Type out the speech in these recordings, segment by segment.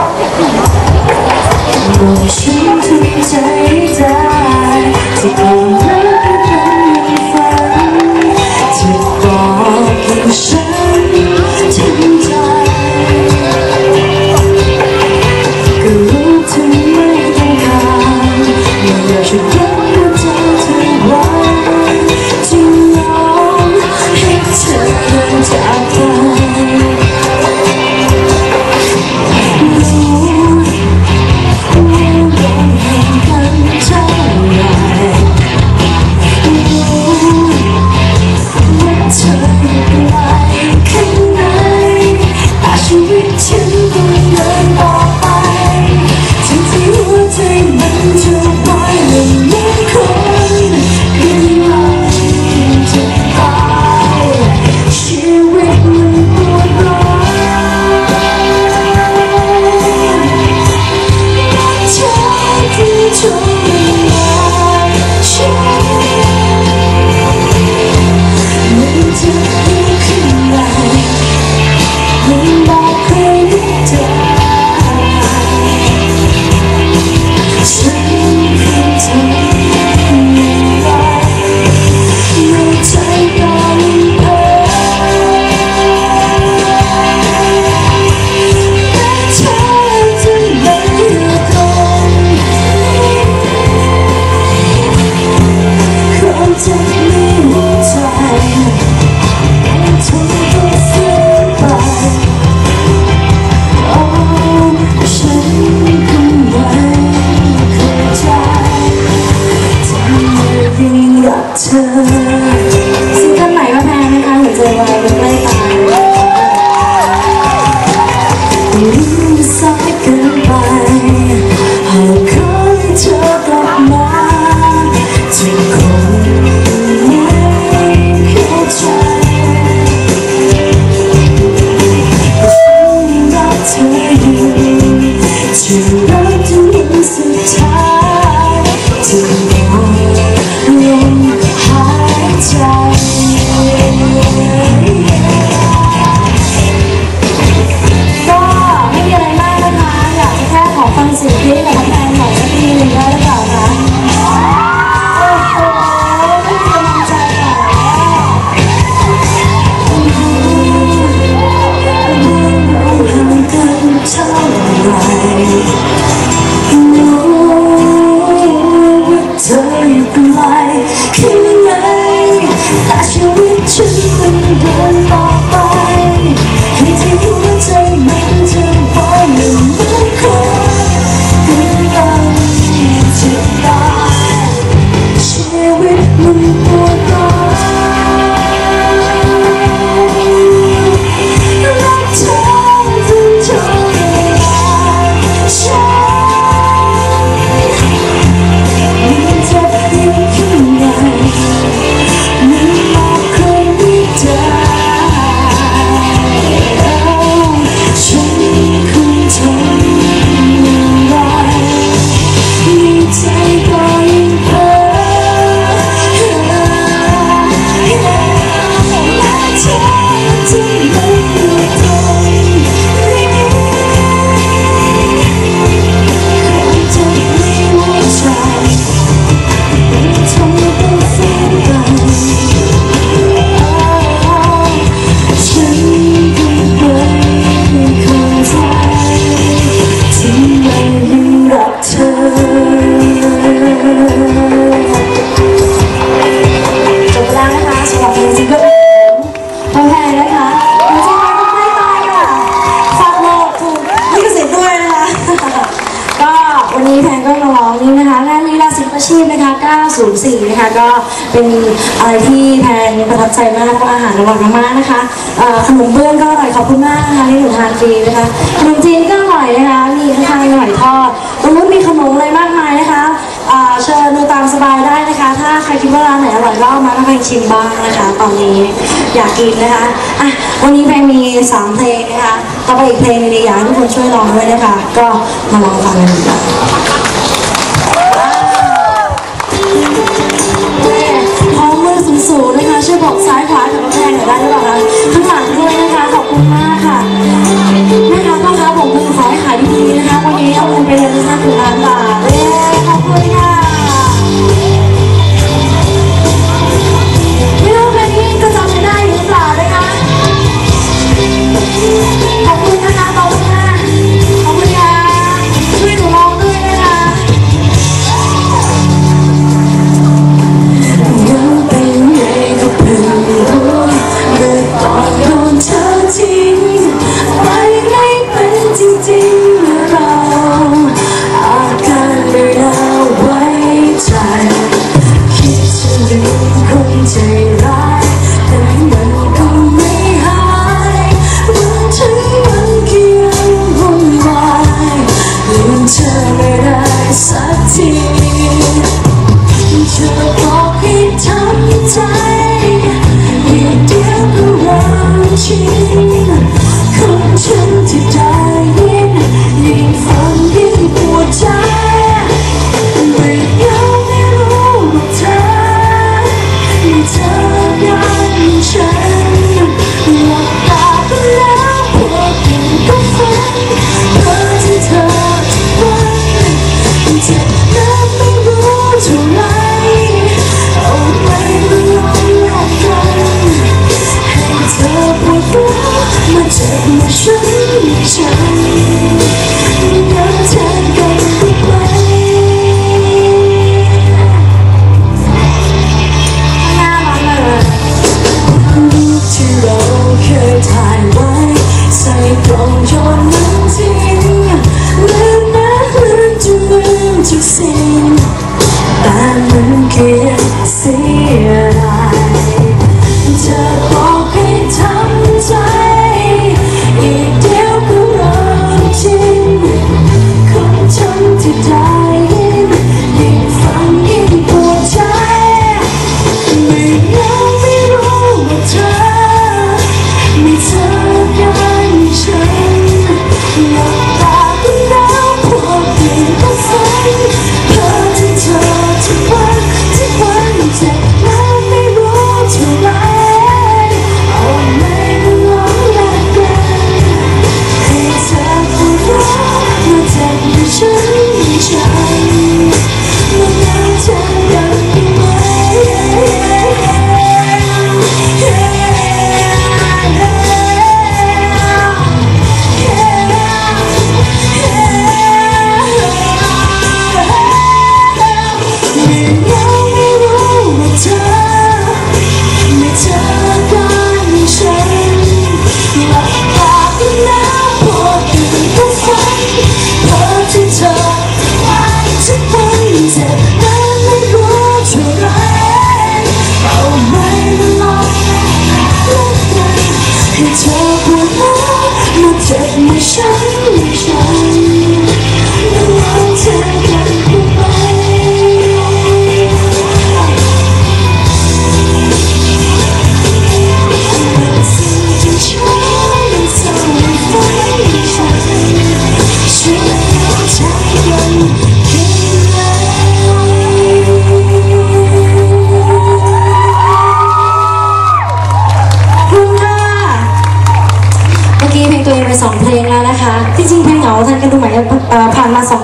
บอกฉันทำ 2 นี้นะคะแานลีลาศิลปชีพนะคะ 904 นะคะ ก็เป็นอะไรที่แพนประทับใจมากก็อาหารอร่อยมากๆนะคะขนมเบื้องก็อร่อยขอบคุณมากนะคะที่หนูทานฟรีนะคะขนมจีนก็อร่อยนะคะ มีข้าวหอยทอดรงมมีขนมอะไรมากมายนะคะเชิญดูตามสบายได้นะคะ ถ้าใครคิดว่าร้านไหนอร่อยก็มาให้ชิมบ้างนะคะ ตอนนี้อยากกินนะคะอะวันนี้แพงมี 3 เพลงนะคะ ต่อไปอีกเพลงนึงอยากให้ทุกคนช่วยลองด้วยนะคะ ก็มาลองฟังกันดีกว่า ท้องมือสูงๆนะคะ ช่วบอกซ้ายขวากับกำแพงหนอได้หรือเปล่าคะข้างหลังด้วยนะคะ ขอบคุณมากค่ะแม่ค้าพ่อค้ผมมือขอให้ขายดีๆนะคะ วันนี้เอาเงินไปเลยนะคะถึงล้านบาทเย้ขอบคุณค่ะ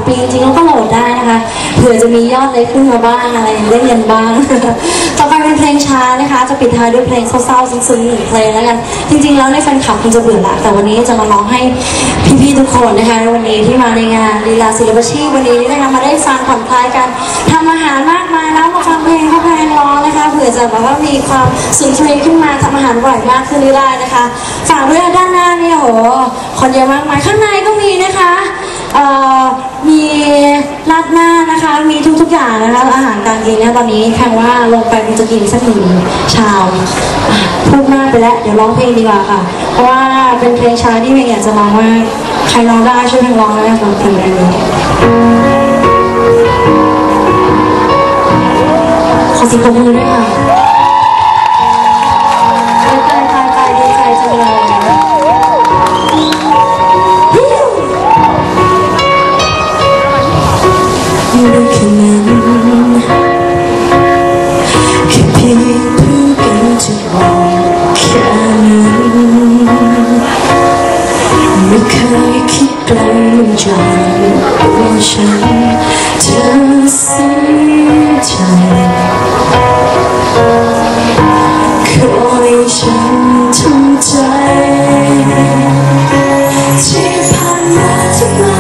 ปีจริงๆแล้วก็โหลดได้นะคะเผื่อจะมียอดเล็กขึ้นมาบ้างอะไรได้เงินบ้าง ต่อไปเป็นเพลงช้านะคะ จะปิดท้ายด้วยเพลงเศร้าๆซึ้งๆหนึ่งเพลงแล้วกัน จริงๆแล้วในแฟนคลับคงจะเบื่อละแต่วันนี้จะมาร้องให้พี่ๆทุกคนนะคะวันนี้ที่มาในงานลีลาศิลปชีพวันนี้นะคะมาได้ฟังผ่อนคลายกันทำอาหารมากมายแล้วมาฟังเพลงเขาเพลงร้องนะคะเผื่อจะแบบว่ามีความสุนทรีย์ขึ้นมาทำอาหารอร่อยมากขึ้นได้นะคะฝากด้วยด้านหน้านี่โหคนเยอะมากมายข้างในก็มีนะคะ เอ่อมีราดหน้านะคะ มีทุกๆอย่างนะคะ อาหารการกินเนี่ยตอนนี้แค่ว่าลงไปคงจะกินสักหนึ่งชามอะพูดมากไปแล้ว เดี๋ยวร้องเพลงดีกว่าค่ะ เพราะว่าเป็นเพลงช้าที่เพลงอยากจะร้องมาใครร้องได้ช่วยเพลงร้องด้วยนะคะเพลงนี้ขอเสียงปรบมือด้วยค่ะ มา